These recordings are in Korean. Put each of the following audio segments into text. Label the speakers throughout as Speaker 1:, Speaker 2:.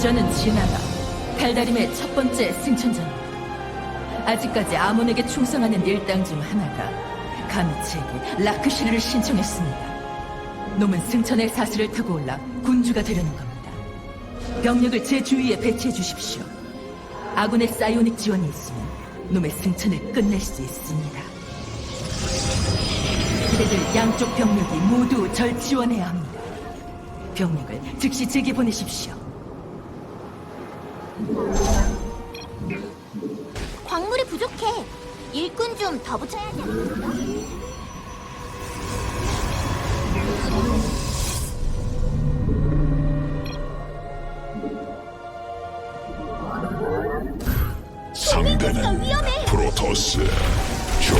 Speaker 1: 저는 진아가 달다림의 첫 번째 승천자입니다. 아직까지 아몬에게 충성하는 일당 중 하나가 가미치에게 라크시르를 신청했습니다. 놈은 승천의 사슬을 타고 올라 군주가 되려는 겁니다. 병력을 제 주위에 배치해 주십시오. 아군의 사이오닉 지원이 있으면 놈의 승천을 끝낼 수 있습니다. 그대들 양쪽 병력이 모두 절 지원해야 합니다. 병력을 즉시 제게 보내십시오.
Speaker 2: 광물이 부족해. 일꾼 좀 더 붙여야 하지 않겠어?
Speaker 3: 상대는
Speaker 2: 위험해.
Speaker 3: 프로토스 조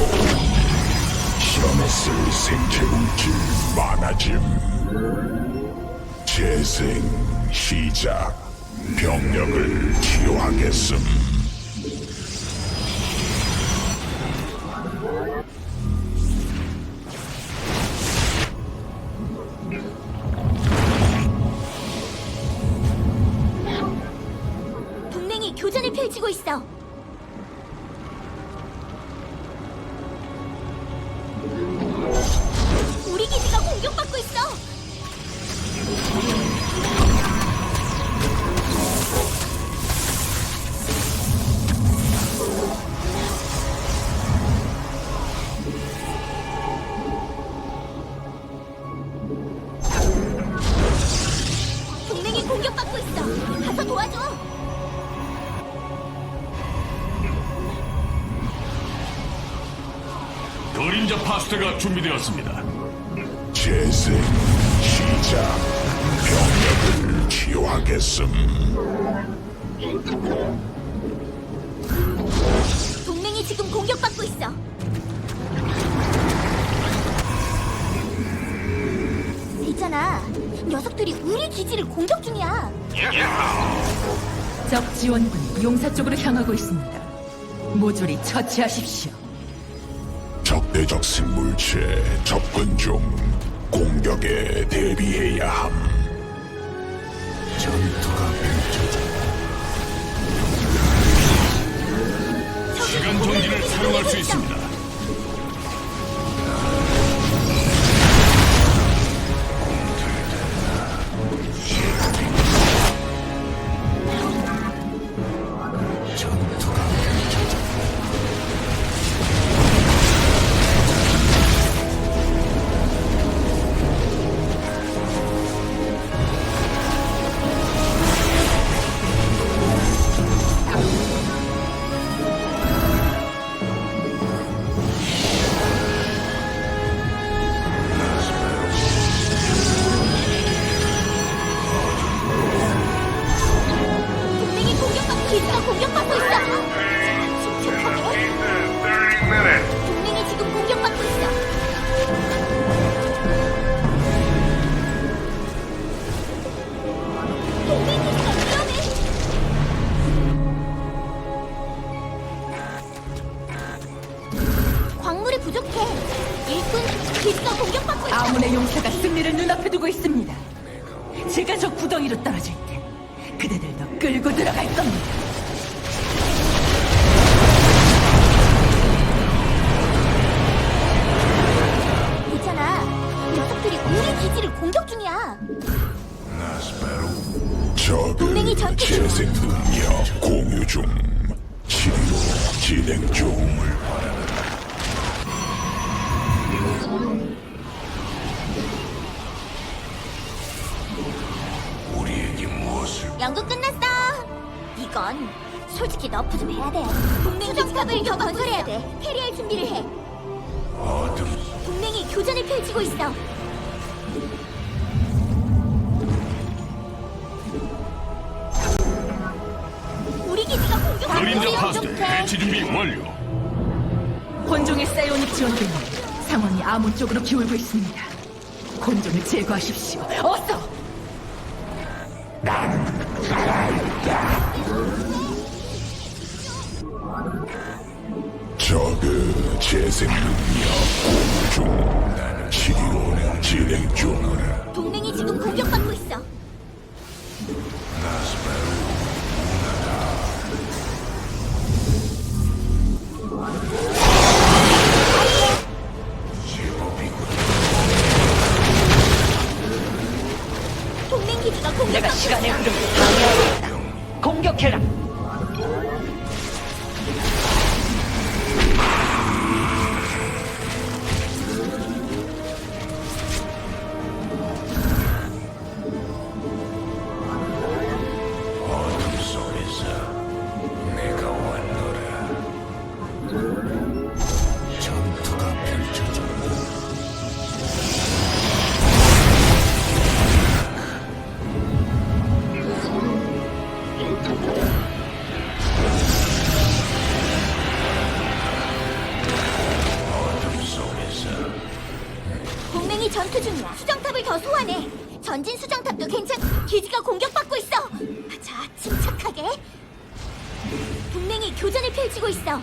Speaker 3: 실험에 쓸 생체 물질 많아짐 재생 시작 병력을 치료하겠음
Speaker 4: 그림자 파스타가 준비되었습니다.
Speaker 3: 재생 시작 병력을 치료하겠음
Speaker 2: 동맹이 지금 공격받고 있어. 있잖아. 녀석들이 우리 기지를 공격 중이야.
Speaker 1: 적 지원군이 용사 쪽으로 향하고 있습니다. 모조리 처치하십시오.
Speaker 3: 적대적 생 물체 접근 중. 공격에 대비해야 함. 전투가 펼쳐져.
Speaker 4: 시간 전기를 사용할 수 있습니다.
Speaker 2: 솔직히 너프 좀 해야 돼. 동맹 기지탑을 더 건설해야 돼. 캐리할 준비를 해.
Speaker 3: 어둠
Speaker 2: 동맹이 교전을 펼치고 있어. 우리 기지가 공격받고
Speaker 4: 그림자. 파스타 배치 준비 완료.
Speaker 1: 혼종의 사이오닉 지원 때문에 상황이 아문 쪽으로 기울고 있습니다. 혼종을 제거하십시오. 어서!
Speaker 3: 생명력 중 치료는 진행 중
Speaker 2: 동맹이 지금 공격받고 있어.
Speaker 3: 동맹
Speaker 2: 기지가 공격받고 내가 시간의 흐름을 방해하고 있다. 공격해라. 전투 중이야. 수정탑을 더 소환해. 전진 수정탑도 괜찮. 기지가 공격받고 있어. 자, 침착하게. 동맹이 교전을 펼치고 있어.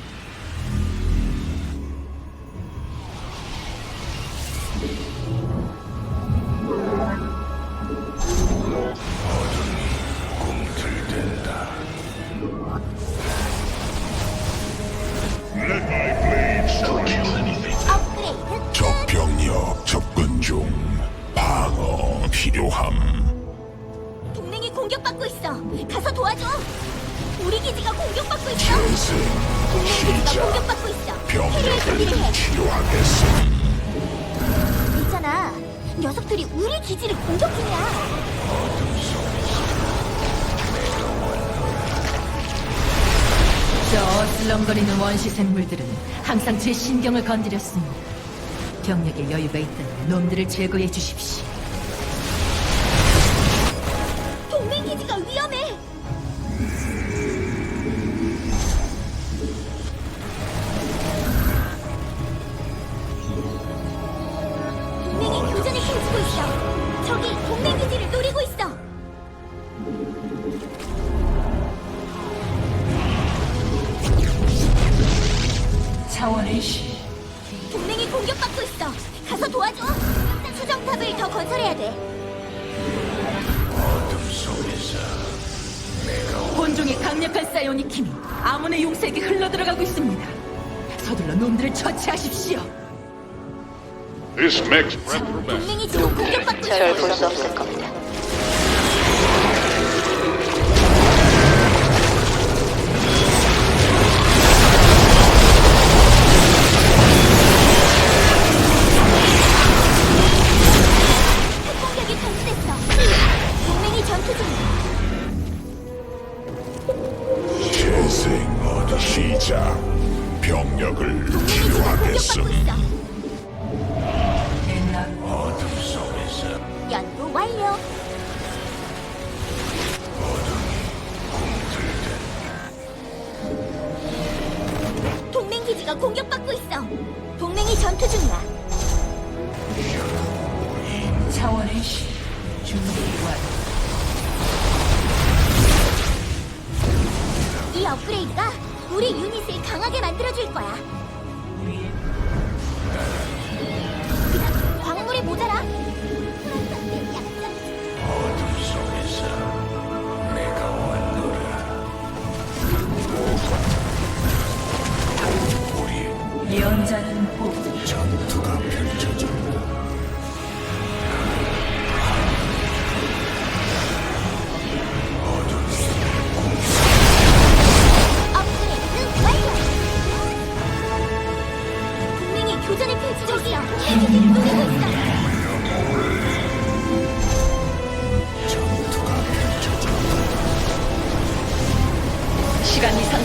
Speaker 1: 저 어슬렁거리는 원시 생물들은 항상 제 신경을 건드렸습니다. 병력에 여유가 있다면 놈들을 제거해 주십시오. 사이오닉 힘이 아몬의 용색에 흘러들어가고 있습니다. 서둘러 놈들을 처치하십시오.
Speaker 3: This makes preparation
Speaker 2: 동맹이 지금 공격받고
Speaker 5: 저를
Speaker 2: 있어.
Speaker 5: 볼수 없을 겁니다.
Speaker 2: 공격받고 있어. 동맹이 전투 중이야.
Speaker 1: 차원의 시 준비 완료.
Speaker 2: 이 업그레이드가 우리 유닛을 강하게 만들어줄 거야.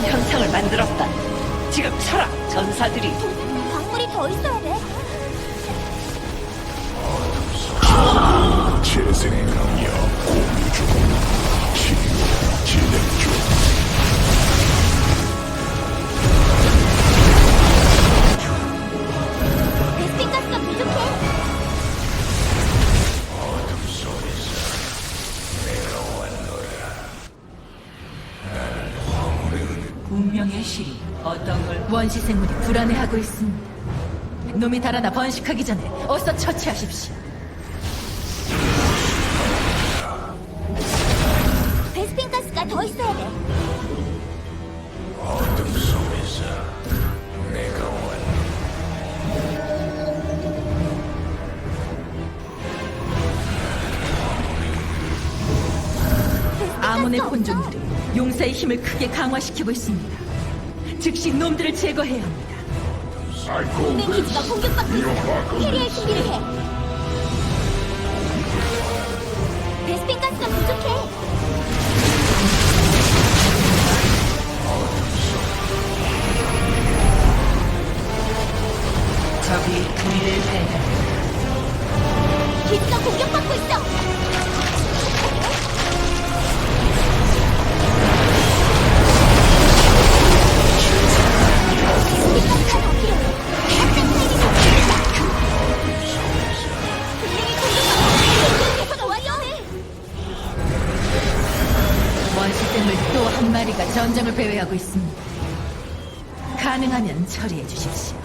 Speaker 1: 현상을 만들었다. 지금 철학 전사들이
Speaker 2: 광물이 더 있어야 돼.
Speaker 3: 재생 병력 공유 중 치료 진행 중
Speaker 1: 운명의 실이 어떤 걸 원시 생물이 불안해하고 있습니다. 놈이 달아나 번식하기 전에 어서 처치하십시오.
Speaker 2: 베스핀 가스가 더 있어야 돼. 베스핀
Speaker 1: 아몬의
Speaker 2: 가스가
Speaker 1: 본종들이 용사의 힘을 크게 강화시키고 있습니다. 즉시 놈들을 제거해야 합니다.
Speaker 2: 동맹 기지가 공격받고 있어. 캐리할 준비를 해. 베스핀 가스가 부족해.
Speaker 1: 적이 우리를 배달.
Speaker 2: 기지가 공격받고 있어.
Speaker 1: 전장을 배회하고 있습니다. 가능하면 처리해 주십시오.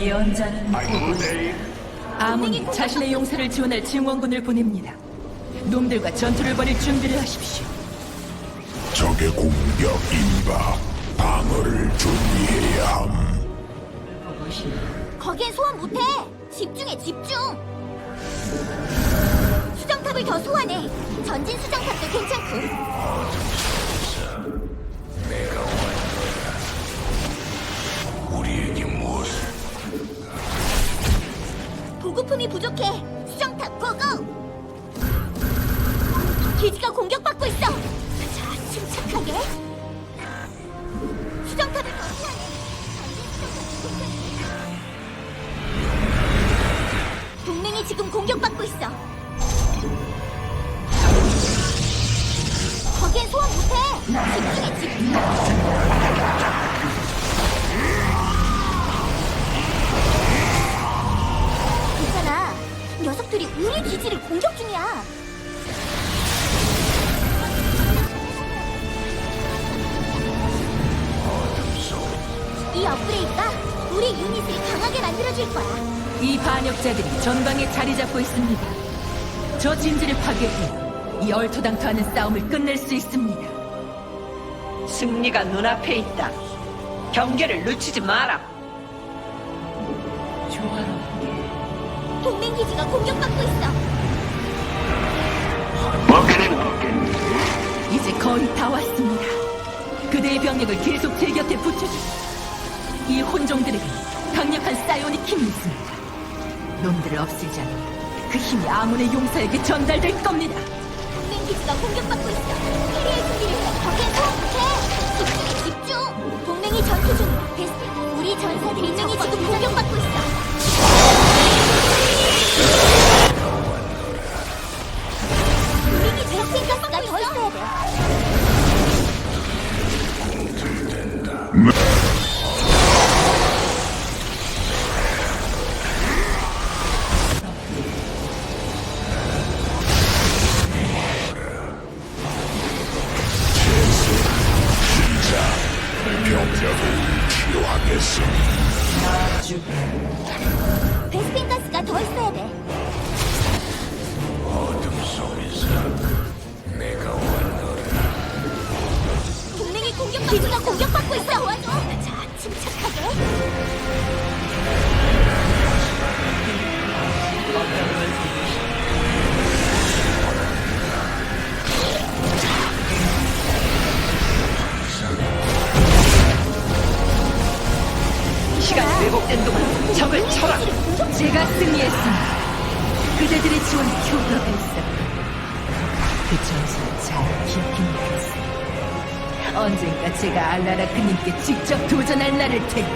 Speaker 1: 예언자는 아몬이 자신의 용사를 지원할 증원군을 보냅니다. 놈들과 전투를 벌일 준비를 하십시오.
Speaker 3: 적의 공격 임박 방어를 준비해야 함
Speaker 2: 거기엔 소환 못해. 집중해, 집중. 수정탑을 더 소환해. 전진 수정탑도 괜찮고. 보급품이 부족해. 수정탑 고고. 기지가 공격받고 있어. 자, 침착하게. 수정탑을 괜찮고. 동맹이 지금 공격받고 있어. 거기엔 소환 못해. 집중해, 집중. 녀석들이 우리 기지를 공격 중이야. 이 업그레이드가 우리 유닛을 강하게 만들어줄 거야.
Speaker 1: 이 반역자들이 전방에 자리 잡고 있습니다. 저 진지를 파괴해 이 얼토당토하는 싸움을 끝낼 수 있습니다.
Speaker 5: 승리가 눈앞에 있다. 경계를 늦추지 마라.
Speaker 2: 동맹 기지가 공격받고 있어.
Speaker 1: 이제 거의 다 왔습니다. 그대의 병력을 계속 제 곁에 붙여주세요. 이 혼종들에게 강력한 사이오닉 힘이 있습니다. 놈들을 없애자니 그 힘이 아문의 용사에게 전달될 겁니다.
Speaker 2: 동맹 기지가 공격받고 있어.
Speaker 3: 병력을 치료하겠음
Speaker 2: 베스팅 가스가 더 있어야 돼.
Speaker 3: 어둠 속에서 내가 왔노라
Speaker 2: 동맹이 공격 기지가 공격받고 있어. 도와줘. 자, 침착하게.
Speaker 5: 적을 쳐라.
Speaker 1: 제가 승리했습니다. 그대들의 지원이 효과가 있어. 그 전술을 잘 기억해 놓겠습니다. 언젠가 제가 알라라크님께 직접 도전할 날을 테니